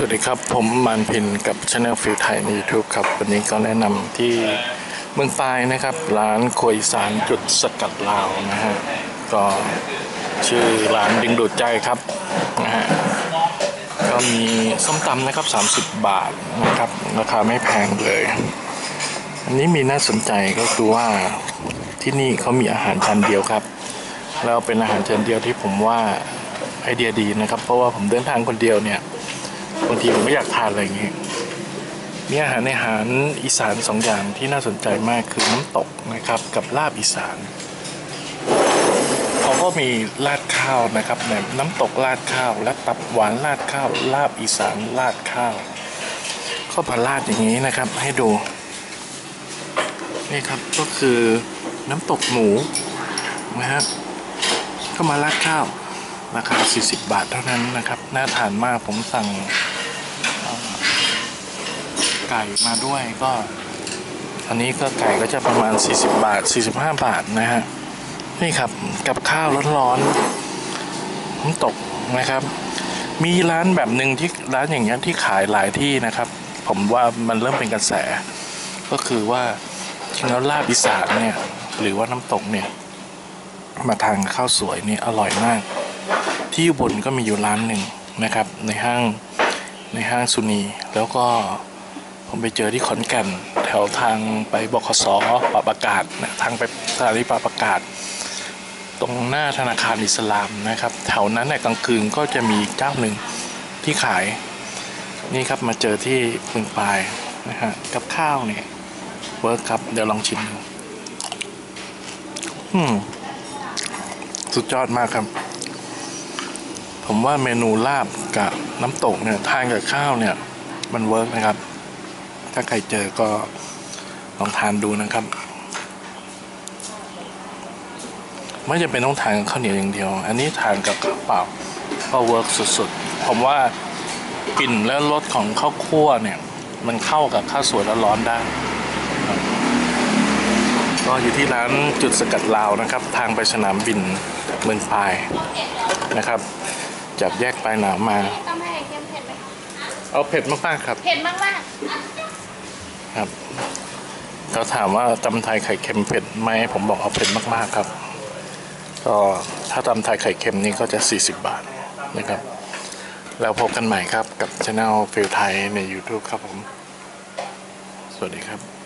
สวัสดีครับ ผมมานพินกับช anel ฟิลไทยใน YouTube ครับ วันนี้ก็แนะนำที่เมืองปายนะครับ ร้านควอีสานจุดสกัดลาวนะฮะ ก็ชื่อร้านดึงดูดใจครับนะฮะ ก็มีส้มตำนะครับ 30 บาทนะครับ ราคาไม่แพงเลย อันนี้มีน่าสนใจก็คือว่าที่นี่เขามีอาหารจานเดียวครับ แล้วเป็นอาหารจานเดียวที่ผมว่าไอเดียดีนะครับ เพราะว่าผมเดินทางคนเดียวเนี่ย บางทีผมก็อยากทานอะไรอย่างเงี้ยมีอาหารในอาหารอีสานสองอย่างที่น่าสนใจมากคือน้ำตกนะครับ กับลาบอีสานเขาก็มีราดข้าวนะครับแบบน้ำตกราดข้าวและตับหวานราดข้าวลาบอีสานราดข้าวข้าวผัดราดอย่างนี้นะครับ ให้ดูนี่ครับก็คือน้ำตกหมูนะครับก็มาราดข้าวราคา 40 บาทเท่านั้นนะครับ น่าทานมากผมสั่ง ไก่มาด้วยก็อันนี้ก็ไก่ก็จะประมาณ 40 บาท 45 บาทนะฮะนี่ครับกับข้าวร้อนๆน้ำตกนะครับ มีร้านแบบหนึ่งที่ร้านอย่างเงี้ยที่ขายหลายที่นะครับ ผมว่ามันเริ่มเป็นกระแส ก็คือว่าจริงแล้วลาบอีสานเนี่ยหรือว่าน้ำตกเนี่ยมาทางข้าวสวยนี่อร่อยมาก ที่อุบลก็มีอยู่ร้านหนึ่งนะครับ ในห้างในห้างสุนีแล้วก็ ผมไปเจอที่ขอนแก่นแถวทางไปบขสปรับอากาศนะทางไปสถานีปรับอากาศ ตรงหน้าธนาคารอิสลามนะครับ แถวนั้นเนี่ยกลางคืนก็จะมีเจ้าหนึ่งที่ขาย นี่ครับมาเจอที่เมืองปลายนะฮะกับข้าวเนี่ยเวิร์กครับ เดี๋ยวลองชิมดูอืมสุดยอดมากครับ ผมว่าเมนูลาบกับน้ำตกเนี่ยทานกับข้าวเนี่ย มันเวิร์กนะครับ ถ้าใครเจอก็ลองทานดูนะครับ ไม่จำเป็นต้องทานกับข้าวเหนียวอย่างเดียว อันนี้ทานกับข้าวเปล่าก็เวิร์กสุดๆ ผมว่ากลิ่นและรสของข้าวคั่วเนี่ย มันเข้ากับข้าวสวยร้อนๆได้ ก็อยู่ที่ร้านจุดสกัดลาวนะครับ ทางไปสนามบินเมืองปายนะครับ จากแยกปลายหนาวมา เอาเผ็ดมากๆครับ เผ็ดมากมากครับเขาถามว่าตำไทยไข่เค็มเผ็ดไหมผมบอกเอาเผ็ดมากๆครับ ก็ถ้าตำไทยไข่เค็มนี่ก็จะ 40 บาทนะครับ แล้วพบกันใหม่ครับกับช anel ฟิลไทยใน YouTube ครับผม สวัสดีครับ